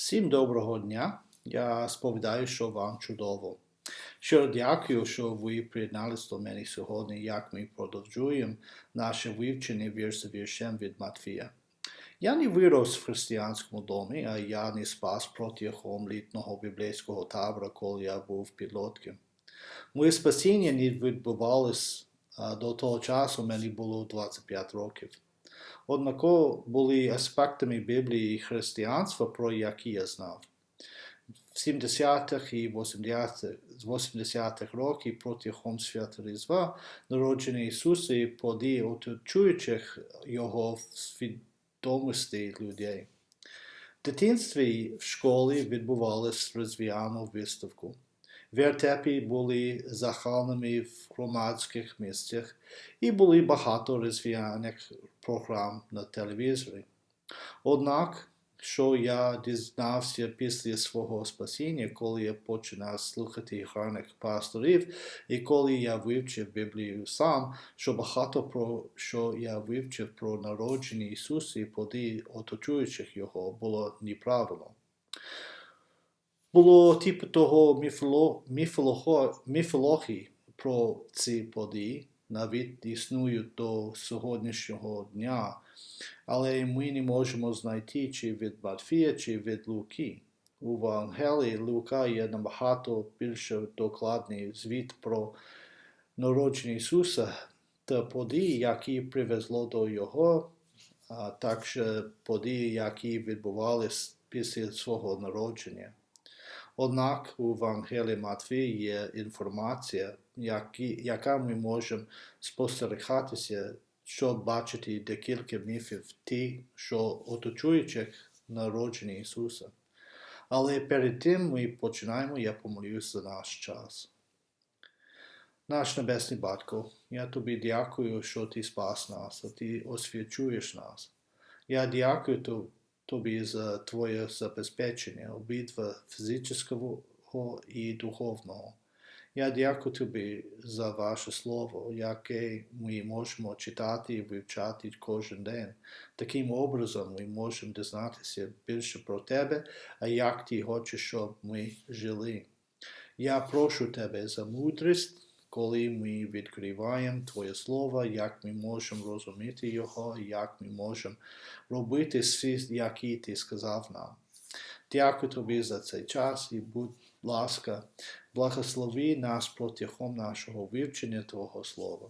Всім доброго дня. Я сповідаю, що вам чудово. Щиро дякую, що ви приєдналися до мене сьогодні, як ми продовжуємо наше вивчення вірш за віршем від Матфія. Я не вирос в християнському домі, а я не спас протягом літнього біблійського табора, коли я був підлотком. Моє спасіння не відбувалось до того часу, мені було 25 років. Однаково були аспектами Біблії і християнства, про які я знав. В 70-х і 80-х років протягом свята Різдва народження Ісуса і події оточуючих Його в свідомості людей. В дитинстві в школі відбувалась розвіяну виставку. Вертепі були захалними в громадських місцях і були багато розвіяних програм на телевізорі. Однак, що я дізнався після свого спасіння, коли я починав слухати гарних пасторів, і коли я вивчив Біблію сам, що багато про що я вивчив про народження Ісуса і події оточуючих Його було неправильно було типу того міфоло, міфолого, міфології про ці події, навіть існують до сьогоднішнього дня, але ми не можемо знайти чи від Матфія, чи від Луки. У Евангелії Лука є набагато більше докладний звіт про народження Ісуса та події, які привезло до Його, а також події, які відбувалися після свого народження. Однак у Евангелії Матвії є інформація, які, яка ми можемо спостерігатися, щоб бачити декілька міфів ті, що оточуючих народження Ісуса. Але перед тим ми починаємо, я помолюся за наш час. Наш Небесний Батько, я тобі дякую, що ти спас нас, а ти освячуєш нас. Я дякую тобі тобі за твоє забезпечення, обидва фізичного і духовного. Я дякую тобі за ваше слово, яке ми можемо читати і вивчати кожен день. Таким образом ми можемо дізнатися більше про тебе, а як ти хочеш, щоб ми жили. Я прошу тебе за мудрість коли ми відкриваємо Твоє Слово, як ми можемо розуміти Його, як ми можемо робити світ, який Ти сказав нам. Дякую тобі за цей час і будь ласка, благослови нас протягом нашого вивчення Твого Слова.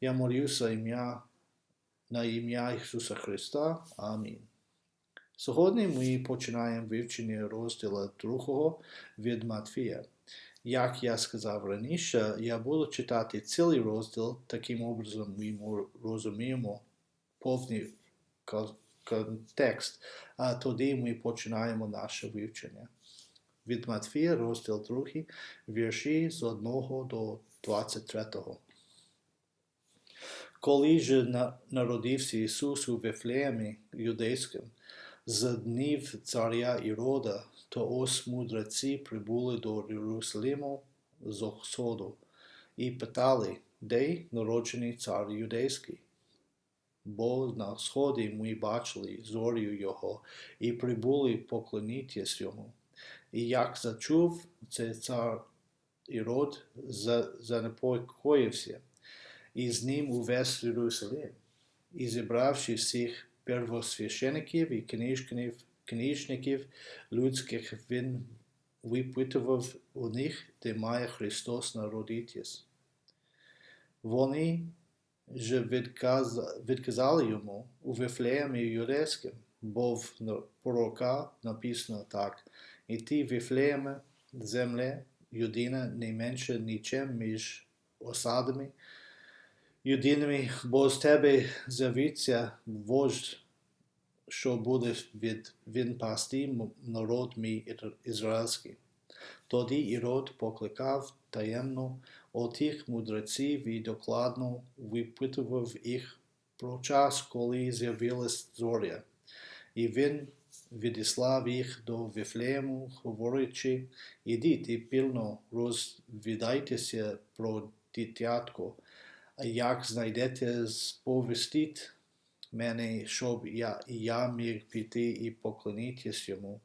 Я молюся ім'я на ім'я Ісуса Христа. Амінь. Сьогодні ми починаємо вивчення розділу 2 від Матфія. Як я сказав раніше, я буду читати цілий розділ, таким образом ми розуміємо повний контекст, а тоді ми починаємо наше вивчення. Від Матфія, розділ 2, вірші з 1 до 23. Коли ж народився Ісус у Вифлеємі юдейському, з днів царя Ірода, то ось мудреці прибули до Єрусалиму з Охсоду і питали, де народжений цар юдейський. Бо на сході ми бачили зорію його і прибули поклонитись йому. І як зачув цей цар Ірод, занепокоївся, і з ним увесь Єрусалим, і зібравши всіх первосвящеників і книжників, книжників людських він випитував у них, де має Христос народитись. Вони ж відказали йому у Вифлеємі юдейським, бо в пророка написано так, і ти Вифлеєме, земле, людина не менше нічим між осадами, єдиними, бо з тебе з'явиться вождь, що буде від він пасти народ мій ізраїльський. Тоді Ірод покликав таємно отих мудреців і докладно випитував їх про час, коли з'явилась зоря. І він відіслав їх до Вифлеєму, говорячи, ідіть і пильно розвідайтеся про дитятко, як знайдете, сповістіть мене, щоб я, я міг піти і поклонитись йому.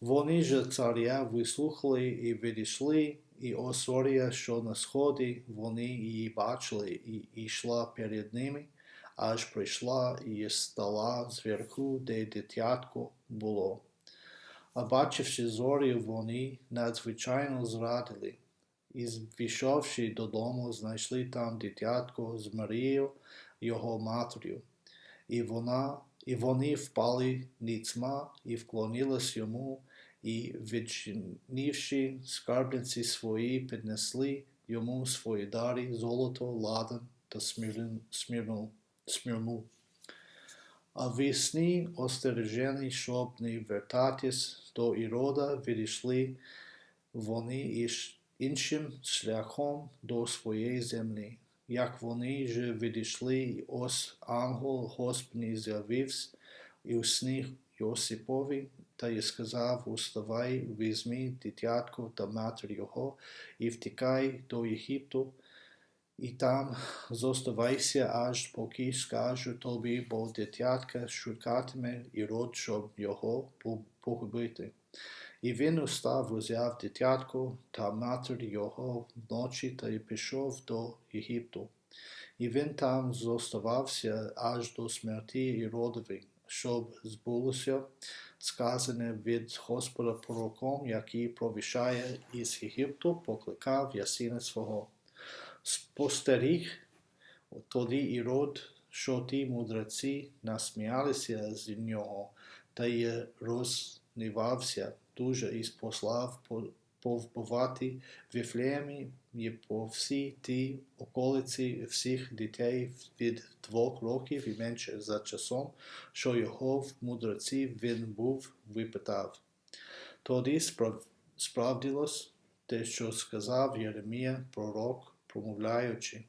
Вони ж царя вислухали і відійшли, і Осорія, що на сході, вони її бачили, і йшла перед ними, аж прийшла і стала зверху, де дитятко було. А бачивши зорі, вони надзвичайно зрадили, і, війшовши додому, знайшли там дитятко з Марією, його матір'ю. І вона, і вони впали ніцма і вклонились йому, і, відчинивши скарбниці свої, піднесли йому свої дари, золото, ладан та смірну. смірну. А весні остережені, щоб не вертатись до Ірода, відійшли вони іншим шляхом до своєї землі. Як вони ж відійшли, ось ангел Господній з'явився і у сні Йосипові, та й сказав, уставай, візьми дитятко та матір його, і втікай до Єгипту, і там зоставайся, аж поки скажу тобі, бо дитятка шукатиме і род, щоб його погубити. І він устав, узяв дитятко та матір його вночі та й пішов до Єгипту. І він там зоставався аж до смерті Іродові, щоб збулося сказане від Господа пророком, який провішає із Єгипту, покликав ясина свого. Спостеріг тоді Ірод, що ті мудреці насміялися з нього, та й рознівався дуже і послав повбивати в Єфлеємі і по всій тій околиці всіх дітей від двох років і менше за часом, що його в мудреці він був випитав. Тоді справдилось те, що сказав Єремія, пророк, промовляючи,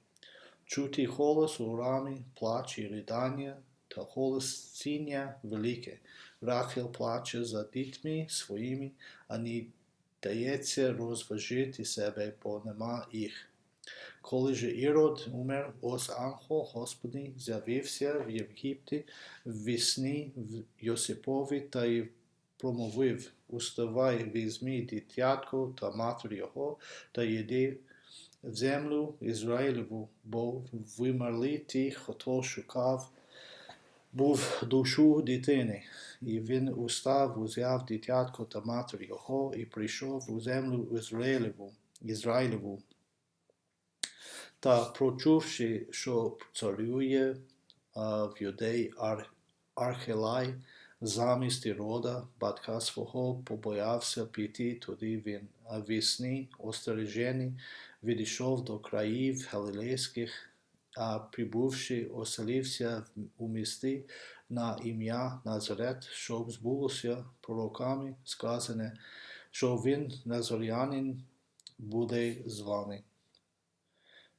чути голос у рамі, плач і ридання та голос ціння велике. Рахел плаче за дітьми своїми, а не дається розважити себе, бо нема їх. Коли же Ірод умер, ось ангел Господній з'явився в Єгипті в вісні в Йосипові та й промовив, уставай, візьми дитятко та матір його, та йди в землю Ізраїлеву, бо вимерли ті, хто шукав був душу дитини, і він устав, узяв дитятко та матір його, і прийшов у землю Ізраїлеву, Ізраїлеву. Та прочувши, що царює в юдеї Ар, Архелай, замість рода батька свого побоявся піти туди він, а вісні остережений відійшов до країв галилейських а прибувши, оселився у місті на ім'я Назарет, щоб збулося пророками сказане, що він, назорянин, буде з вами.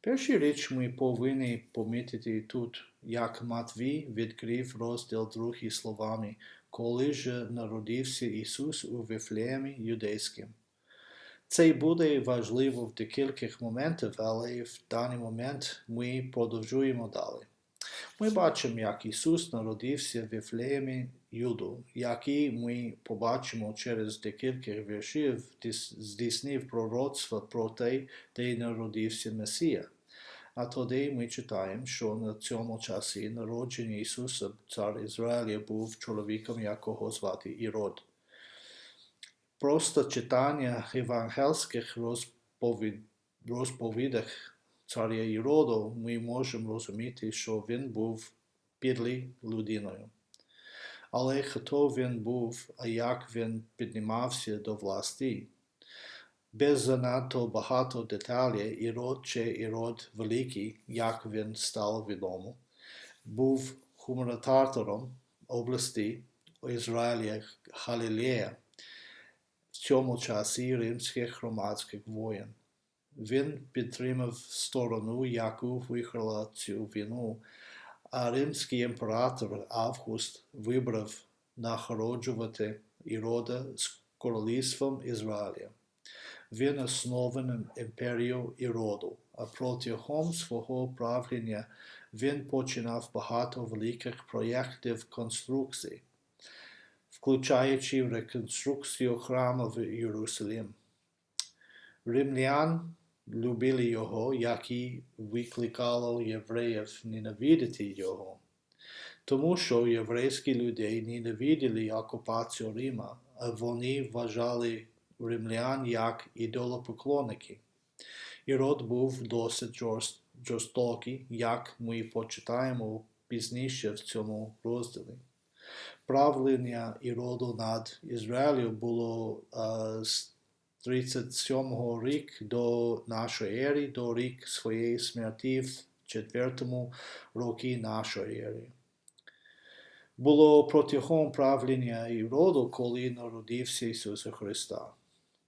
Перша річ ми повинні помітити тут, як Матвій відкрив розділ другий словами, коли ж народився Ісус у Вифлеємі юдейським. Це буде важливо в декількох моментах, але в даний момент ми продовжуємо далі. Ми бачимо, як Ісус народився в Ефлеємі Юду, який ми побачимо через декілька віршів, здійснив пророцтво про те, де народився Месія. А тоді ми читаємо, що на цьому часі народження Ісуса, цар Ізраїля, був чоловіком, якого звати Ірод. Просто читання євангельських розповід... розповідах царя Іроду ми можемо розуміти, що він був підлий людиною. Але хто він був, а як він піднімався до власті? Без занадто багато деталей Ірод чи Ірод Великий, як він став відомо, був гуманітатором області Ізраїля Галілея цьому часі римських громадських воєн. Він підтримав сторону, яку виграла цю війну, а римський імператор Август вибрав нагороджувати Ірода з королівством Ізраїля. Він основав імперію Іроду, а протягом свого правління він починав багато великих проєктів конструкцій. Включаючи реконструкцію храму в Єрусалим. Римлян любили його, як і викликало євреїв ненавидіти його. Тому що єврейські людей ненавиділи окупацію Рима, а вони вважали римлян як ідолопоклонники. Ірод був досить жорстокий, як ми почитаємо пізніше в цьому розділі. Правлення Іроду над Ізраїлем було а, з 37 рік до нашої ери, до рік своєї смерті в четвертому році нашої ери. Було протягом правління Іроду, коли народився Ісуса Христа.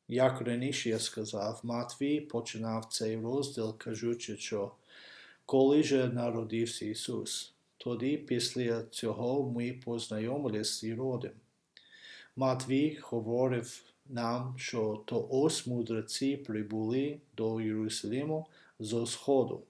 Як раніше я сказав, Матвій починав цей розділ, кажучи, що коли же народився Ісус, тоді після цього ми познайомилися з Іродом. Матвій говорив нам, що то ось мудреці прибули до Єрусалиму з сходу.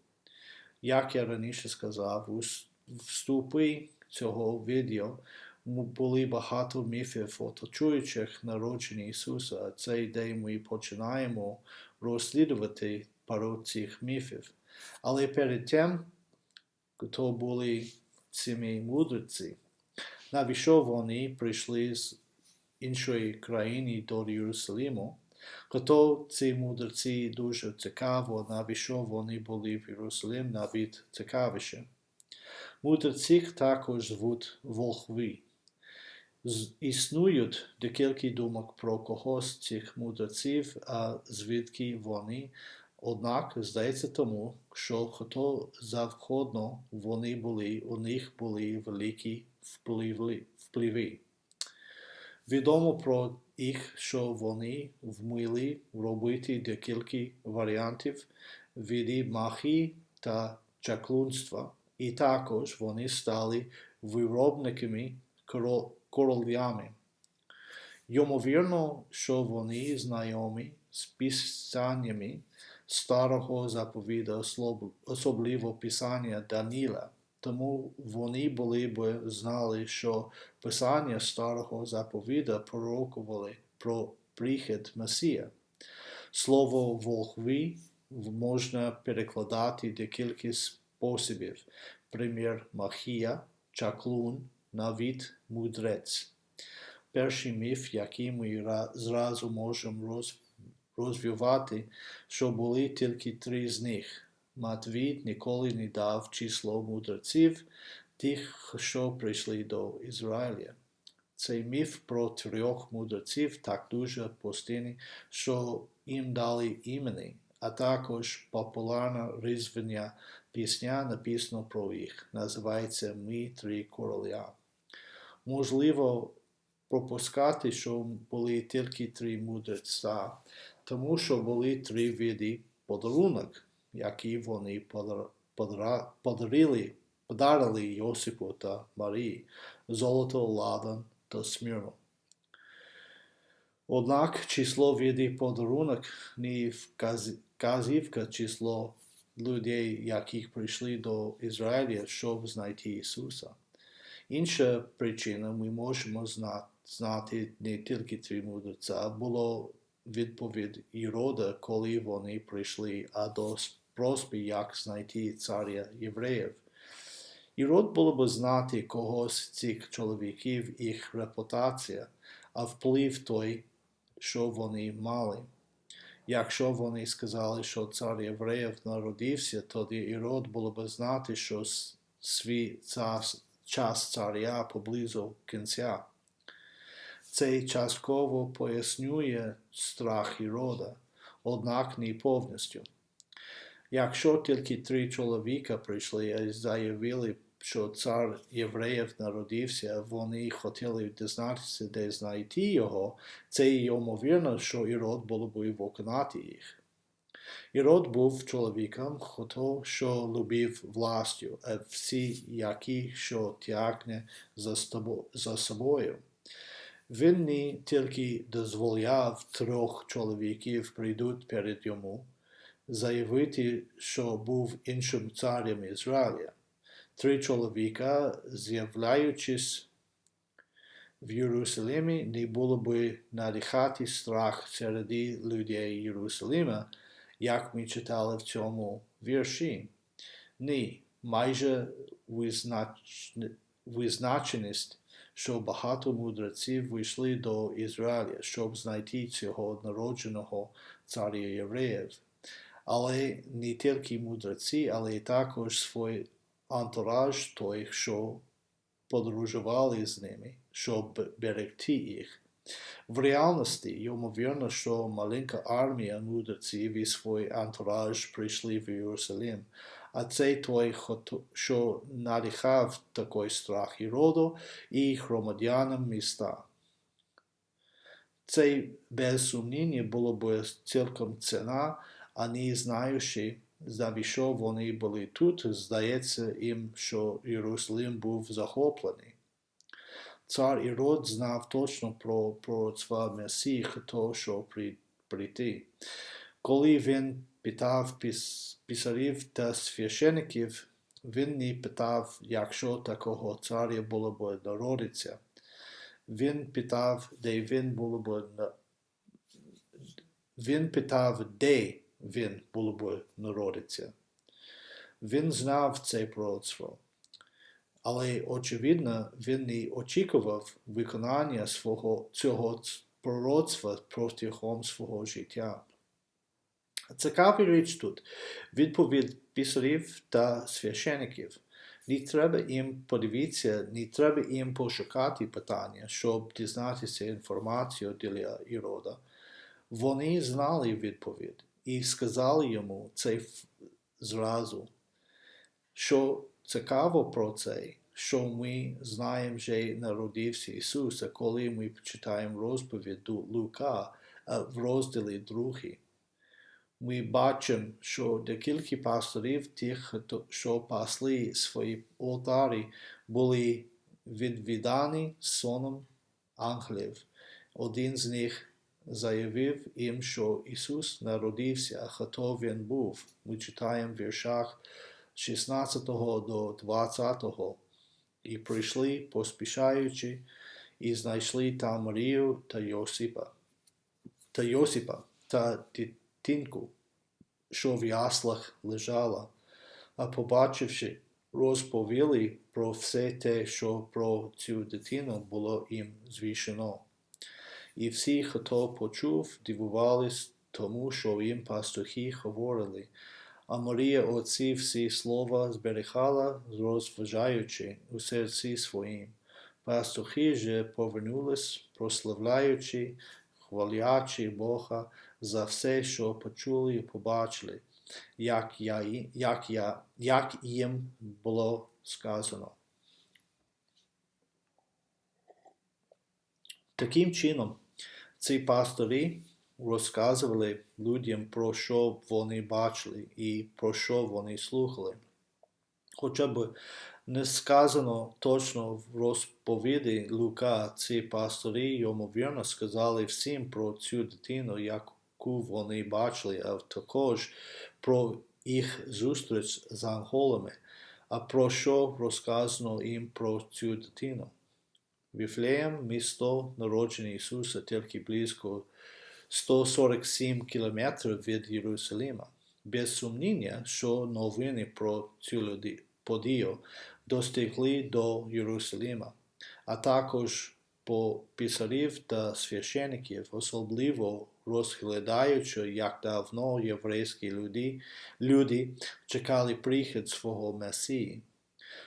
Як я раніше сказав, у вступі цього відео були багато міфів, оточуючих народження Ісуса, цей день ми починаємо розслідувати пару цих міфів. Але перед тим, то були ці мудреці, навіщо вони прийшли з іншої країни до Єрусалиму, Кото ці мудреці дуже цікаво, навіщо вони були в Єрусалим навіть цікавіше. Мудреці також звуть волхви. Існують декілька думок про когось цих мудреців, а звідки вони, однак здається тому, що хто завгодно вони були, у них були великі впливи. Відомо про їх, що вони вміли робити декілька варіантів види махії та чаклунства, і також вони стали виробниками королями. Ймовірно, що вони знайомі з писаннями старого заповіда, особливо писання Даніла, тому вони були б знали, що писання старого заповіда пророкували про прихід Месія. Слово волхви можна перекладати декілька способів, примір махія, чаклун, навіть мудрець. Перший міф, який ми зразу можемо розвивати, що були тільки три з них. Матвій ніколи не дав число мудреців, тих, що прийшли до Ізраїля. Цей міф про трьох мудреців так дуже постійний, що їм дали імені, а також популярна різдвяна пісня написано про їх. Називається Ми три короля. Можливо, пропускати, що були тільки три мудреця, тому що були три види подарунок які вони подарили, подарили Йосипу та Марії, золото, ладан та смірно. Однак число види подарунок не вказівка число людей, яких прийшли до Ізраїля, щоб знайти Ісуса. Інша причина ми можемо знати не тільки три мудреця, було відповідь Ірода, коли вони прийшли, а до просьби, як знайти царя євреїв. Ірод було б знати когось з цих чоловіків їх репутація, а вплив той, що вони мали. Якщо вони сказали, що цар євреїв народився, тоді Ірод було б знати, що свій час царя поблизу кінця. Це частково пояснює страх Ірода, однак не повністю. Якщо тільки три чоловіка прийшли і заявили, що цар євреїв народився, вони хотіли дізнатися, де знайти його, це ймовірно, що Ірод було б виконати їх. Ірод був чоловіком, хто що любив властю, а всі, які що тягне за собою. Він тільки дозволяв трьох чоловіків прийдуть перед йому, заявити, що був іншим царем Ізраїля. Три чоловіка, з'являючись в Єрусалимі не було би надихати страх серед людей Єрусалима, як ми читали в цьому вірші. Ні, майже визнач... визначеність, що багато мудреців вийшли до Ізраїля, щоб знайти цього народженого царя євреїв. Але не тільки мудреці, але й також свій антураж той, що подорожували з ними, щоб берегти їх. В реальності, ймовірно, що маленька армія мудреців і свій антураж прийшли в Єрусалим, а це той, що надихав такий страх і роду і громадянам міста. Це без сумніння було б цілком ціна, а не знаючи, завіщо вони були тут, здається їм, що Єрусалим був захоплений. Цар Ірод знав точно про пророцтва Месії, хто що прийти. Коли він питав писарів та священиків, він не питав, якщо такого царя було б народиться. Він питав, де він було б він питав, де він було б народиться. Він знав це пророцтво. Але, очевидно, він не очікував виконання свого цього пророцтва протягом свого життя. Цікава річ тут відповідь писарів та священиків. Не треба їм подивитися, не треба їм пошукати питання, щоб дізнатися інформацію для Ірода. Вони знали відповідь і сказали йому це зразу. Що цікаво про це, що ми знаємо, вже народився Ісус, коли ми читаємо розповідь Лука в розділі 2 ми бачимо, що декілька пасторів, тих, що пасли свої олтарі, були відвідані соном ангелів. Один з них заявив їм, що Ісус народився, а хто Він був. Ми читаємо в віршах 16 до 20. І прийшли, поспішаючи, і знайшли там Марію та Йосипа, та Йосипа та дитинку, що в яслах лежала, а побачивши, розповіли про все те, що про цю дитину було їм звішено. І всі, хто почув, дивувались тому, що їм пастухи говорили, а Марія оці всі слова зберігала, розважаючи у серці своїм. Пастухи же повернулись, прославляючи, хвалячи Бога за все, що почули і побачили, як, я, як, я, як їм було сказано. Таким чином, ці пастори розказували людям про що вони бачили і про що вони слухали. Хоча б не сказано точно в розповіді Лука, ці пастори, ймовірно, сказали всім про цю дитину, яку вони бачили, а також про їх зустріч з анголами, а про що розказано їм про цю дитину. Віфлеєм місто народження Ісуса тільки близько 147 кілометрів від Єрусалима. Без сумніння, що новини про цю подію достигли до Єрусалима, а також по писарів та священиків, особливо розглядаючи, як давно єврейські люди, люди чекали прихід свого Месії.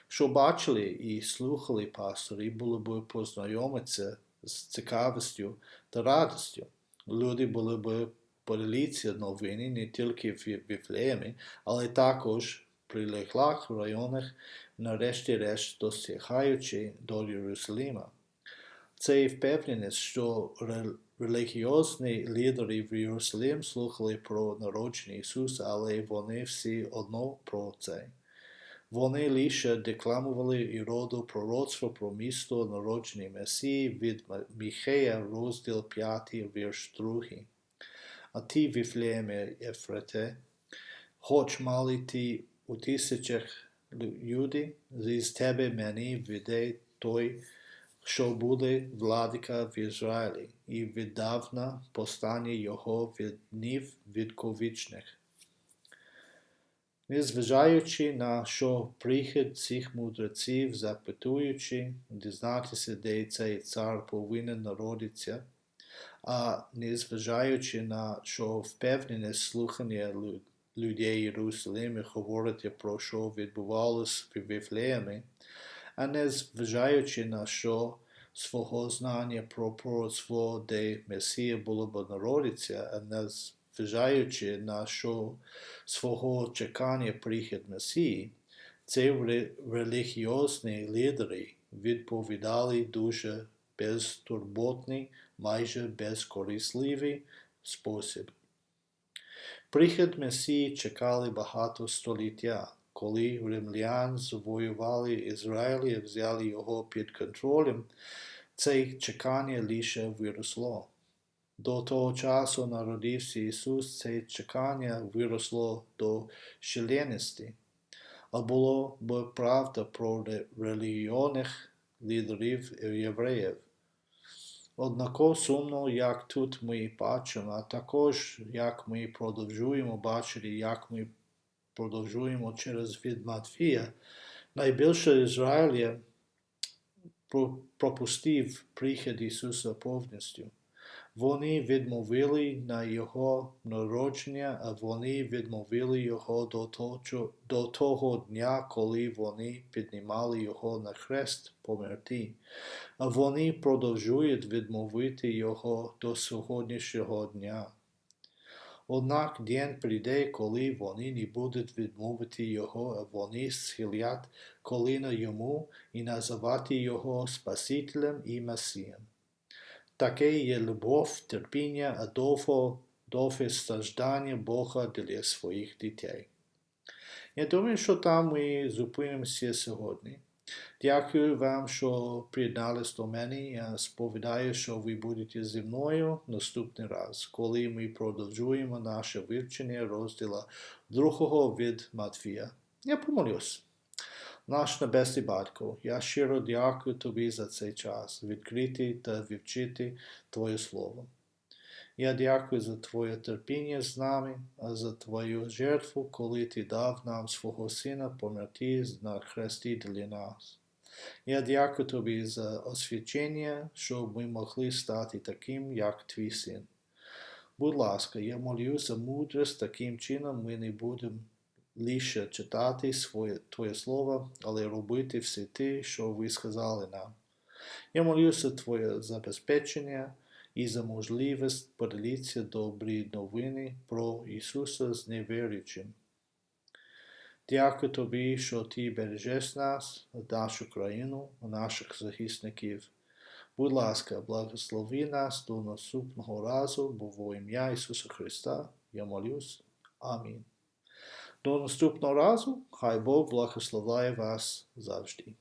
Що бачили і слухали пастори, було б познайомитися з цікавістю та радістю. Люди були б поділитися новини не тільки в Віфлеємі, але також в прилеглих районах, нарешті-решт досягаючи до Єрусалима. Це впевненість, що релігіозні лідери в Єрусалим слухали про народження Ісуса, але вони всі одно про це. Вони лише декламували іроду пророцтво про місто народження Месії від Міхея, розділ 5, вірш 2. А ти, Віфлеєме Ефрете, хоч мали ти у тисячах люди, з тебе мені веде той що буде владика в Ізраїлі, і віддавна постане його від днів відковічних. Незважаючи на що прихід цих мудреців, запитуючи, дізнатися, де цей цар повинен народитися, а незважаючи на що впевнене слухання людей Єрусалимі говорить про що відбувалося в Віфлеємі, а незважаючи на що свого знання про пророцтво, де Месія було б народитися, а незважаючи на що свого чекання прихід Месії, ці релігіозні лідери відповідали дуже безтурботний, майже безкорисливий спосіб. Прихід Месії чекали багато століття, коли римлян завоювали Ізраїль і взяли його під контролем, це чекання лише виросло. До того часу народився Ісус, це чекання виросло до шаленості. А було б правда про релігіонних лідерів євреїв. Однаково сумно, як тут ми бачимо, а також як ми продовжуємо бачити, як ми продовжуємо через від Матфія, найбільше Ізраїля пропустив прихід Ісуса повністю. Вони відмовили на Його народження, а вони відмовили Його до того, до того дня, коли вони піднімали Його на хрест померти. А вони продовжують відмовити Його до сьогоднішнього дня. Однак день прийде, коли вони не будуть відмовити Його, вони схилять коліна йому і називати Його Спасителем і Месієм. Таке є любов, терпіння, а довго, довге страждання Бога для своїх дітей. Я думаю, що там ми зупинимося сьогодні. Дякую вам, що приєднались до мене. Я сповідаю, що ви будете зі мною наступний раз, коли ми продовжуємо наше вивчення розділа другого від Матвія. Я помолюсь. Наш Небесний Батько, я щиро дякую Тобі за цей час, відкрити та вивчити Твоє Слово. Я дякую за Твоє терпіння з нами, а за Твою жертву, коли Ти дав нам свого Сина померти на хресті для нас. Я дякую Тобі за освячення, щоб ми могли стати таким, як Твій син. Будь ласка, я молю за мудрість, таким чином ми не будемо лише читати своє, Твоє Слово, але робити все те, що ви сказали нам. Я молюся Твоє забезпечення і за можливість поділитися добрі новини про Ісуса з невіруючим. Дякую Тобі, що Ти бережеш нас, нашу країну, наших захисників. Будь ласка, благослови нас до наступного разу, бо во ім'я Ісуса Христа я молюсь. Амінь. До наступного разу, хай Бог благословляє вас завжди.